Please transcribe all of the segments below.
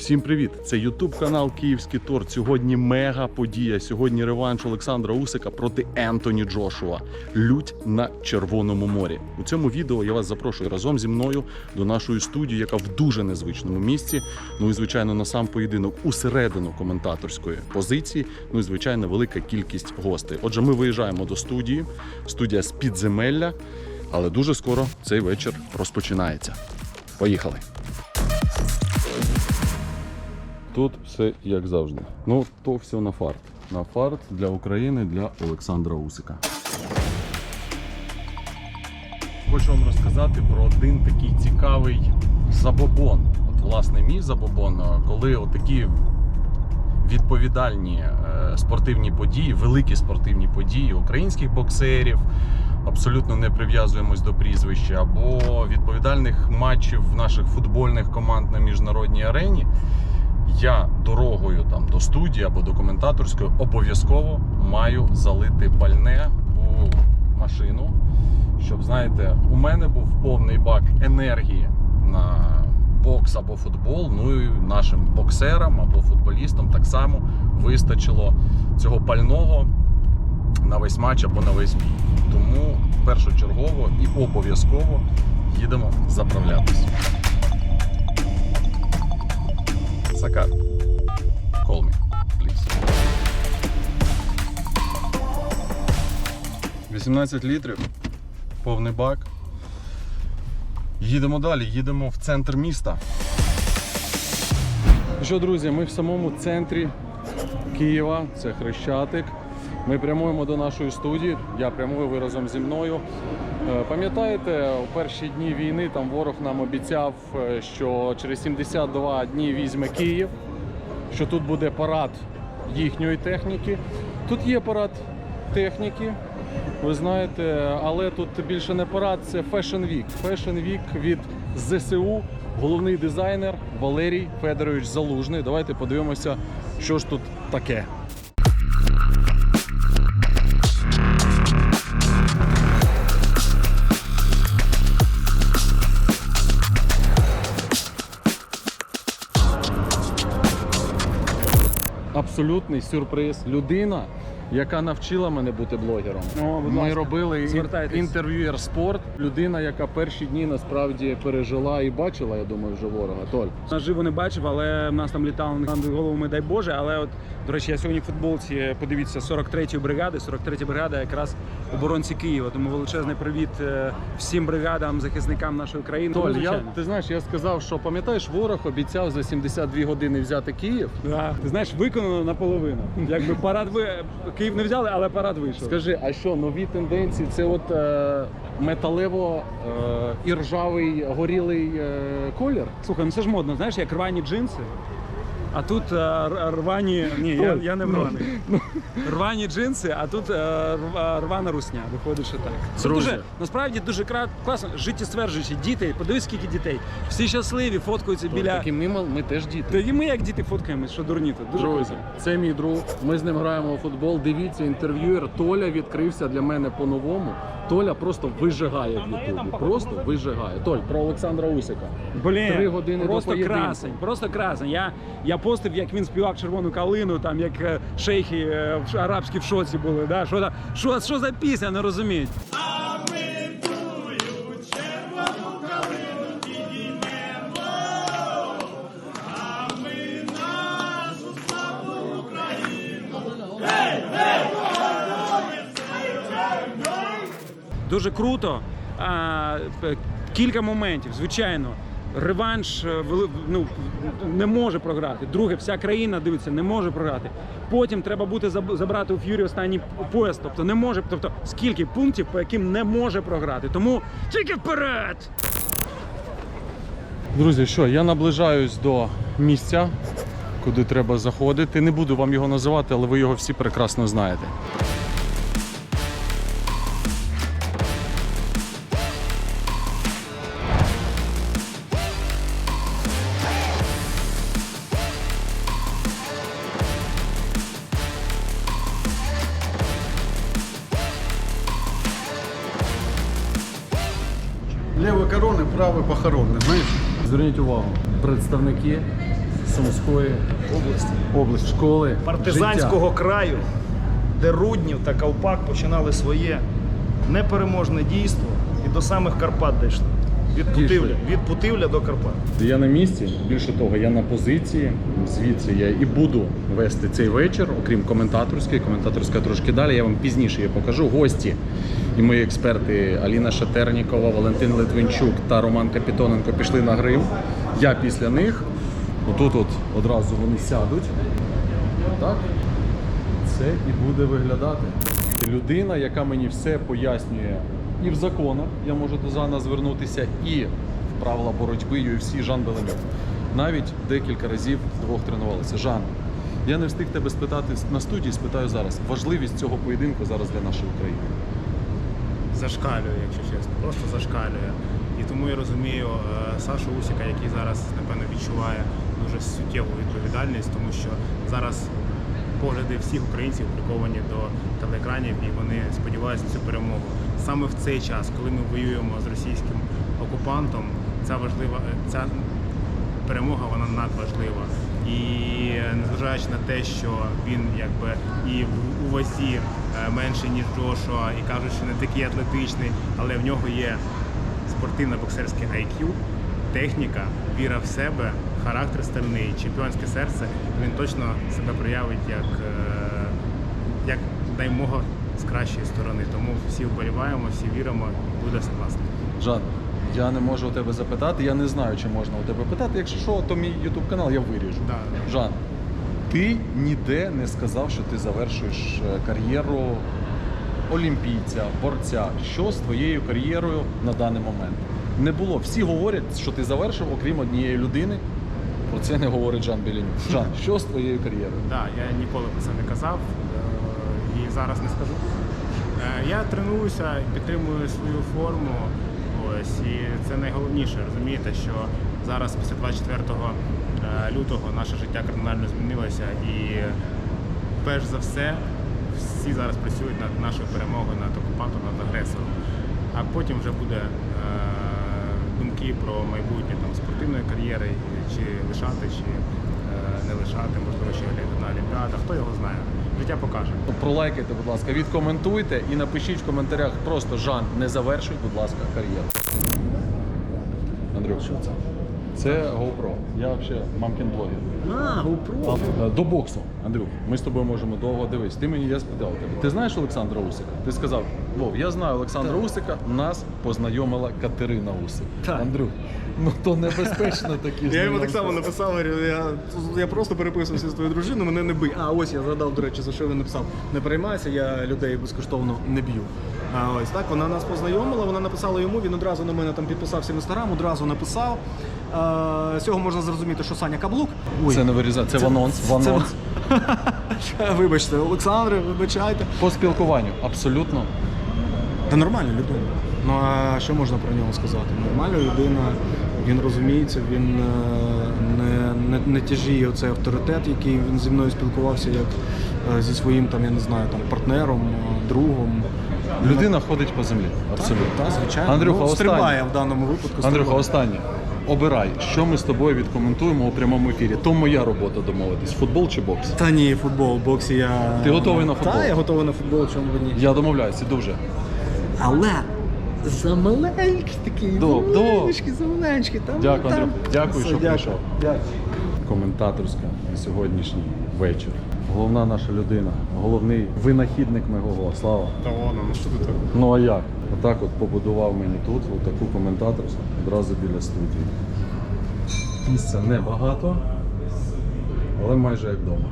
Всім привіт! Це Ютуб канал Київський торт. Сьогодні мега подія. Сьогодні реванш Олександра Усика проти Ентоні Джошуа. Лють на Червоному морі. У цьому відео я вас запрошую разом зі мною до нашої студії, яка в дуже незвичному місці. Ну і звичайно, на сам поєдинок усередину коментаторської позиції. Ну і звичайно, велика кількість гостей. Отже, ми виїжджаємо до студії. Студія з підземелля, але дуже скоро цей вечір розпочинається. Поїхали! Тут все як завжди. Ну, то все на фарт. На фарт для України, для Олександра Усика. Хочу вам розказати про один такий цікавий забобон. От, власне, мій забобон, коли отакі відповідальні е, спортивні події, великі спортивні події українських боксерів. Абсолютно не прив'язуємось до прізвища або відповідальних матчів наших футбольних команд на міжнародній арені я дорогою там до студії або до коментаторської обов'язково маю залити пальне у машину, щоб знаєте, у мене був повний бак енергії на бокс або футбол. Ну і нашим боксерам або футболістам так само вистачило цього пального на весь матч або на весь бій. Тому першочергово і обов'язково їдемо заправлятись. Сакар. Call me, please. 18 літрів, повний бак. Їдемо далі, їдемо в центр міста. Ну Що, друзі, ми в самому центрі Києва, це Хрещатик. Ми прямуємо до нашої студії. Я прямую ви разом зі мною. Е, Пам'ятаєте, у перші дні війни там ворог нам обіцяв, е, що через 72 дні візьме Київ, що тут буде парад їхньої техніки. Тут є парад техніки, ви знаєте, але тут більше не парад, це Fashion Week. Fashion Week від ЗСУ, головний дизайнер Валерій Федорович Залужний. Давайте подивимося, що ж тут таке. Абсолютний сюрприз. Людина, яка навчила мене бути блогером. О, будь Ми ласка, робили звертайтесь. інтерв'юєр спорт. Людина, яка перші дні насправді пережила і бачила, я думаю, вже ворога. Толь. Наживо не бачив, але в нас там літало над головами, дай Боже. Але от, до речі, я сьогодні в футболці подивіться 43-ї бригади. 43-я бригада якраз оборонці Києва. Тому величезний привіт е, всім бригадам, захисникам нашої країни. Толь, Ну, я, ти знаєш, я сказав, що пам'ятаєш, ворог обіцяв за 72 години взяти Київ. Да. Ти знаєш, виконано наполовину. Якби парад ви Київ не взяли, але парад вийшов. Скажи, а що нові тенденції? Це от е, металево е, і ржавий горілий е, колір? Слухай, ну це ж модно, знаєш, як рвані джинси. А тут е, р- рвані. Ні, я, я не рваний. Рвані джинси, а тут е, рва- рвана русня. Виходить, що так. Це дуже насправді дуже класно. Життєстверджуючі діти. Подивись, скільки дітей. Всі щасливі, фоткаються біля. Такі мимо, ми теж діти. Та і ми як діти фоткаємось, що дурні тут. Дуже Друзі, це мій друг. Ми з ним граємо у футбол. Дивіться, інтерв'юер Толя відкрився для мене по-новому. Толя просто вижигає в Ютубі. Просто вижигає. Толь, про Олександра Усіка. Блін, Три години до просто поєдинку. красень, просто красень. Я, я постив, як він співав червону калину, там як е, шейхи е, в арабські в шоці були. Да? Що, та- що, що за пісня, не розуміють. Дуже круто. А, кілька моментів, звичайно. Реванш е, ну, не може програти. Друге, вся країна дивиться, не може програти. Потім треба буде забрати у Ф'юрі останній пояс. Тобто не може. Тобто скільки пунктів, по яким не може програти. Тому тільки вперед! Друзі, що я наближаюсь до місця, куди треба заходити. Не буду вам його називати, але ви його всі прекрасно знаєте. Лево корони, праве похоронне, знаєш? Зверніть увагу, представники Сумської області. області, школи партизанського краю, де Руднів та Ковпак починали своє непереможне дійство і до самих Карпат дійшли. Від. Путивля, від Путивля до Карпат. Я на місці. Більше того, я на позиції. Звідси я і буду вести цей вечір, окрім коментаторської. Коментаторська трошки далі. Я вам пізніше її покажу. Гості і мої експерти Аліна Шатернікова, Валентин Литвинчук та Роман Капітоненко пішли на грив. Я після них. Отут от одразу вони сядуть. Так? Це і буде виглядати. Людина, яка мені все пояснює і в законах, я можу до Зана звернутися, і в правила боротьби UFC Жан Белемюк. Навіть декілька разів двох тренувалися. Жан, я не встиг тебе спитати на студії, спитаю зараз. Важливість цього поєдинку зараз для нашої України. Зашкалює, якщо чесно, просто зашкалює. І тому я розумію е, Сашу Усіка, який зараз, напевно, відчуває дуже суттєву відповідальність, тому що зараз погляди всіх українців приковані до телеекранів, і вони сподіваються на цю перемогу. Саме в цей час, коли ми воюємо з російським окупантом, ця важлива е, ця перемога вона надважлива. І незважаючи на те, що він якби і в у е, ніж Джошуа, і кажуть, що не такий атлетичний, але в нього є спортивно-боксерське IQ, техніка, віра в себе, характер стальний, чемпіонське серце. Він точно себе проявить як, е, як наймого з кращої сторони. Тому всі вболіваємо, всі віримо, і буде все класно. Жан, я не можу у тебе запитати, я не знаю, чи можна у тебе питати. Якщо що, то мій YouTube канал я виріжу. Да. Жан, ти ніде не сказав, що ти завершуєш е, кар'єру олімпійця, борця. Що з твоєю кар'єрою на даний момент? Не було. Всі говорять, що ти завершив, окрім однієї людини. Про це не говорить Жан Білінюк. Жан, що з твоєю кар'єрою? Так, я ніколи про це не казав е, і зараз не скажу. Е, Я тренуюся, підтримую свою форму. Ось, і це найголовніше, розумієте, що зараз після 24 е, лютого наше життя кардинально змінилося і перш за все всі зараз працюють над нашою перемогою над окупантом, над агресором. А потім вже буде е, думки про майбутнє там, спортивної кар'єри, чи лишати, чи е, не лишати, можливо, ще на Олімпіадах, хто його знає. Життя покаже. Пролайкайте, будь ласка, відкоментуйте і напишіть в коментарях просто Жан, не завершуй, будь ласка, кар'єру. Андрюх, що це? Це GoPro. Я взагалі мамкін блогер. А, GoPro. Е, До боксу, Андрюх, ми з тобою можемо довго дивись. Ти мені я спитав тебе. Ти знаєш Олександра Усика? Ти сказав, Вов, я знаю Олександра Усика, нас познайомила Катерина Усик. Так. Андрюх, ну то небезпечно такі Я йому так само написав, я, я просто переписувався з твоєю дружиною, мене не бий. А ось я згадав, до речі, за що він написав. Не переймайся, я людей безкоштовно не б'ю. А ось так вона нас познайомила, вона написала йому, він одразу на мене там підписався в інстаграм, одразу написав. А, з цього можна зрозуміти, що Саня Каблук. Ой, Це не вирізати, це, в анонс. В це- Вибачте, Олександре, вибачайте. По спілкуванню, абсолютно. Та нормальна людина. Ну а що можна про нього сказати? Нормальна людина, він розуміється, він е, не, не, не тяжіє оцей авторитет, який він зі мною спілкувався як е, зі своїм там, я не знаю, там партнером, е, другом. Людина ходить по землі. Абсолютно. Так, звичайно. Андрюха, ну, останнє. стрибає в даному випадку. Андрюха, останнє. Обирай, що ми з тобою відкоментуємо у прямому ефірі. То моя робота домовитись. Футбол чи бокс? Та ні, футбол, в боксі я. Ти готовий на футбол? Так, я готовий на футбол, чому б ні. Я домовляюся, дуже. Але за маленький такий, Доб, за маленький, за маленький. Там, Дякую, там. Андрюх. Дякую, Все, що дякую. прийшов. Дякую. Коментаторська на сьогоднішній вечір. Головна наша людина, головний винахідник мого слава. Та воно, ну що ти так? Ну а як? Отак от побудував мені тут таку коментаторську одразу біля студії. Місця небагато, але майже як вдома.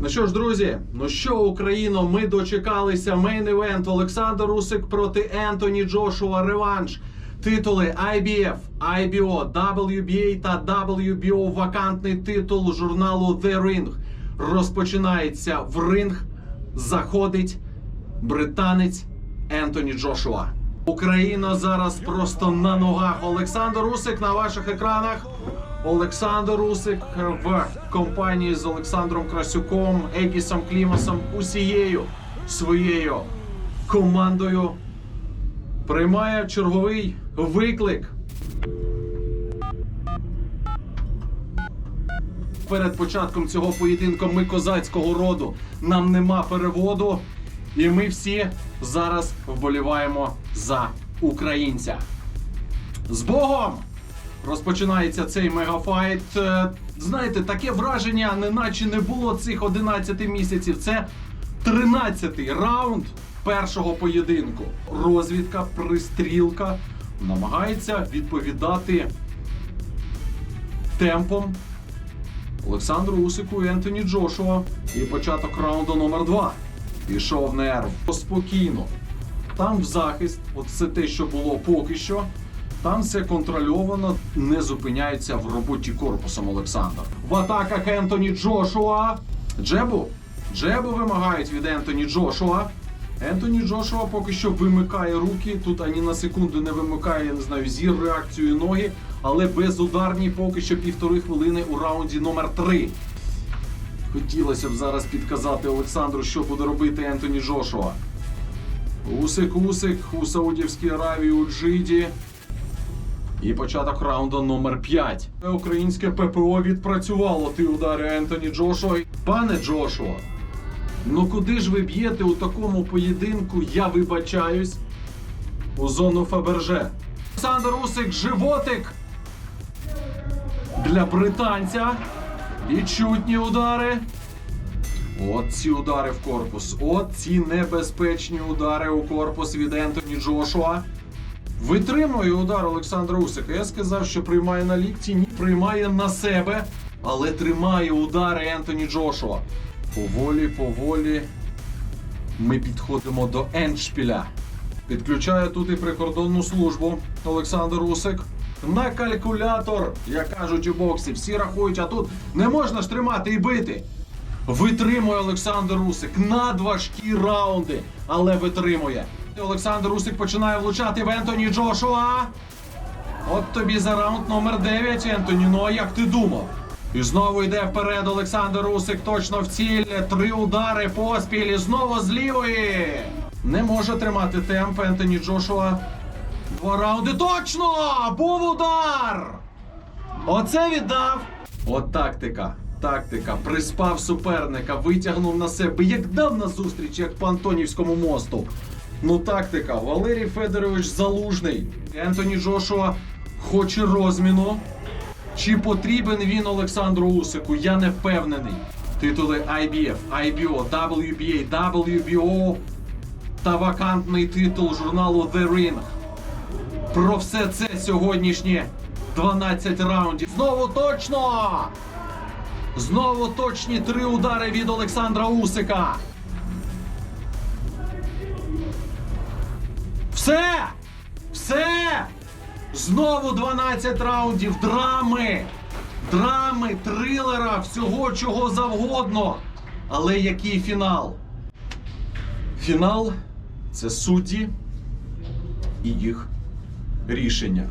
Ну що ж, друзі, ну що, Україно, ми дочекалися мейн-івент Олександр Усик проти Ентоні Джошуа реванш. Титули IBF, IBO, WBA та WBO вакантний титул журналу The Ring розпочинається в ринг. Заходить британець Ентоні Джошуа. Україна зараз просто на ногах. Олександр Усик на ваших екранах. Олександр Усик в компанії з Олександром Красюком, Егісом Клімасом, усією своєю командою приймає черговий виклик. перед початком цього поєдинку. Ми козацького роду. Нам нема переводу. І ми всі зараз вболіваємо за українця. З Богом! Розпочинається цей мегафайт. Е, Знаєте, таке враження, неначе не було цих 11 місяців. Це 13-й раунд першого поєдинку. Розвідка, пристрілка намагається відповідати темпом Олександру Усику і Ентоні Джошуа. І початок раунду номер 2 Пішов нерв. Спокійно. Там в захист, от це те, що було поки що. Там все контрольовано, не зупиняється в роботі корпусом Олександр. В атаках Ентоні Джошуа. Джебу. Джебу вимагають від Ентоні Джошуа. Ентоні Джошуа поки що вимикає руки. Тут ані на секунду не вимикає, я не знаю, зір реакцію ноги, але безударні поки що півтори хвилини у раунді номер 3 Хотілося б зараз підказати Олександру, що буде робити Ентоні Джошуа. Усик, усик у Саудівській Аравії у Джиді. І початок раунду номер 5. Українське ППО відпрацювало ті удари Ентоні Джошуа. Пане Джошуа, ну куди ж ви б'єте у такому поєдинку? Я вибачаюсь. У зону Фаберже. Олександр Усик, животик для британця. Відчутні удари. От ці удари в корпус. От ці небезпечні удари у корпус від Ентоні Джошуа. Витримує удар Олександра Усика. Я сказав, що приймає на лікті, ні, приймає на себе, але тримає удари Ентоні Джошуа. Поволі, поволі ми підходимо до Ендшпіля. Підключає тут і прикордонну службу Олександр Усик. На калькулятор, як кажуть у боксі, всі рахують, а тут не можна ж тримати і бити. Витримує Олександр Усик надважкі раунди, але витримує. Олександр Усик починає влучати в Ентоні Джошуа. От тобі за раунд номер 9, Ентоні. Ну а як ти думав? І знову йде вперед Олександр Усик точно в ціль. Три удари поспіль. І знову з лівої. Не може тримати темп Ентоні Джошуа. Два раунди. Точно! Був удар! Оце віддав. От тактика. Тактика. Приспав суперника, витягнув на себе, як дав на зустріч, як по Антонівському мосту. Ну, тактика. Валерій Федорович залужний. Ентоні Джошуа хоче розміну. Чи потрібен він Олександру Усику? Я не впевнений. Титули IBF, IBO, WBA, WBO та вакантний титул журналу The Ring. Про все це сьогоднішні 12 раундів. Знову точно! Знову точні три удари від Олександра Усика. Все! Все! Знову 12 раундів драми! Драми, трилера, всього чого завгодно. Але який фінал? Фінал це судді і їх рішення.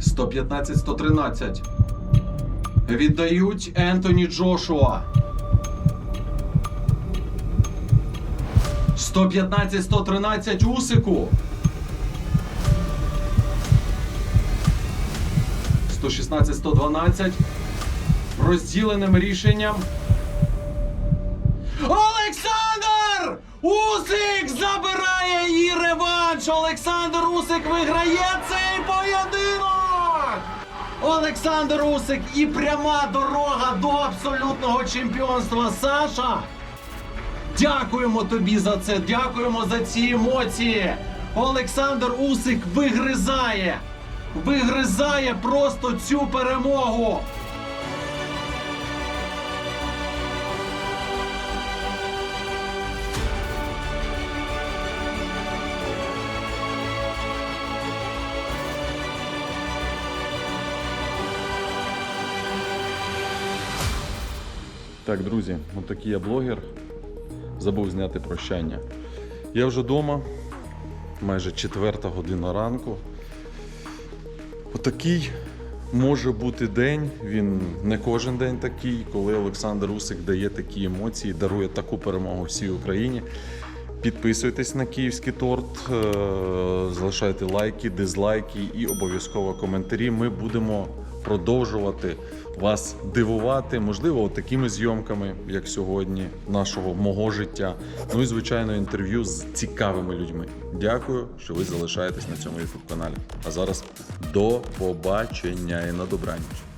115-113. Віддають Ентоні Джошуа. 115-113 Усику. 116-112. Розділеним рішенням. Олександр! Усик забирає її реванш! Олександр Усик виграє цей поєдинок! Олександр Усик і пряма дорога до абсолютного чемпіонства. Саша! Дякуємо тобі за це, дякуємо за ці емоції. Олександр Усик вигризає, вигризає просто цю перемогу. Так, друзі, от такий я блогер. Забув зняти прощання. Я вже вдома, майже четверта година ранку. Отакий може бути день. Він не кожен день такий, коли Олександр Усик дає такі емоції, дарує таку перемогу всій Україні. Підписуйтесь на київський торт, е, залишайте лайки, дизлайки і обов'язково коментарі. Ми будемо продовжувати вас дивувати, можливо, такими зйомками, як сьогодні, нашого мого життя. Ну і звичайно, інтерв'ю з цікавими людьми. Дякую, що ви залишаєтесь на цьому youtube каналі. А зараз до побачення і на добраніч.